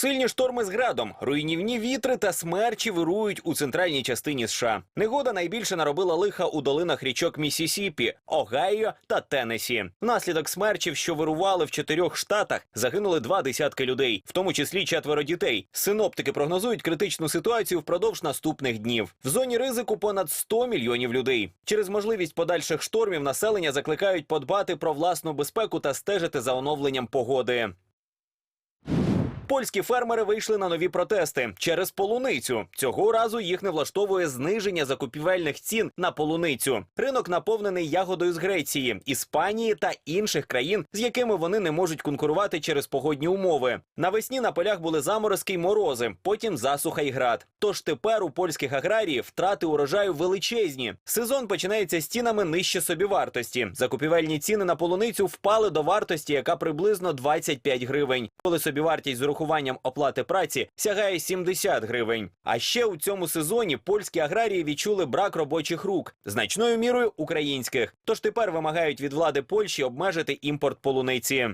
Сильні шторми з градом, руйнівні вітри та смерчі вирують у центральній частині США. Негода найбільше наробила лиха у долинах річок Місісіпі, Огайо та Теннесі. Внаслідок смерчів, що вирували в чотирьох штатах, загинули два десятки людей, в тому числі четверо дітей. Синоптики прогнозують критичну ситуацію впродовж наступних днів. В зоні ризику понад 100 мільйонів людей. Через можливість подальших штормів населення закликають подбати про власну безпеку та стежити за оновленням погоди. Польські фермери вийшли на нові протести через полуницю. Цього разу їх не влаштовує зниження закупівельних цін на полуницю. Ринок наповнений ягодою з Греції, Іспанії та інших країн, з якими вони не можуть конкурувати через погодні умови. Навесні на полях були заморозки й морози, потім засуха й град. Тож тепер у польських аграріїв втрати урожаю величезні. Сезон починається з цінами нижче собівартості. Закупівельні ціни на полуницю впали до вартості, яка приблизно 25 гривень, коли собівартість з урахуванням оплати праці сягає 70 гривень. А ще у цьому сезоні польські аграрії відчули брак робочих рук, значною мірою українських. Тож тепер вимагають від влади Польщі обмежити імпорт полуниці.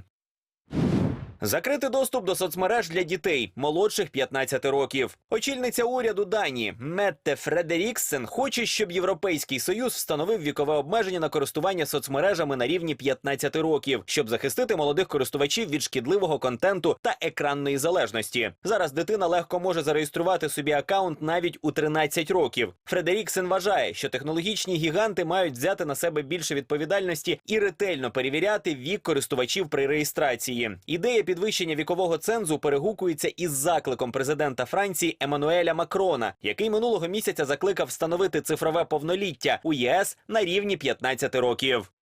Закрити доступ до соцмереж для дітей молодших 15 років. Очільниця уряду Данії Метте Фредеріксен хоче, щоб Європейський союз встановив вікове обмеження на користування соцмережами на рівні 15 років, щоб захистити молодих користувачів від шкідливого контенту та екранної залежності. Зараз дитина легко може зареєструвати собі акаунт навіть у 13 років. Фредеріксен вважає, що технологічні гіганти мають взяти на себе більше відповідальності і ретельно перевіряти вік користувачів при реєстрації. Ідея підвищення вікового цензу перегукується із закликом президента Франції Еммануеля Макрона, який минулого місяця закликав встановити цифрове повноліття у ЄС на рівні 15 років.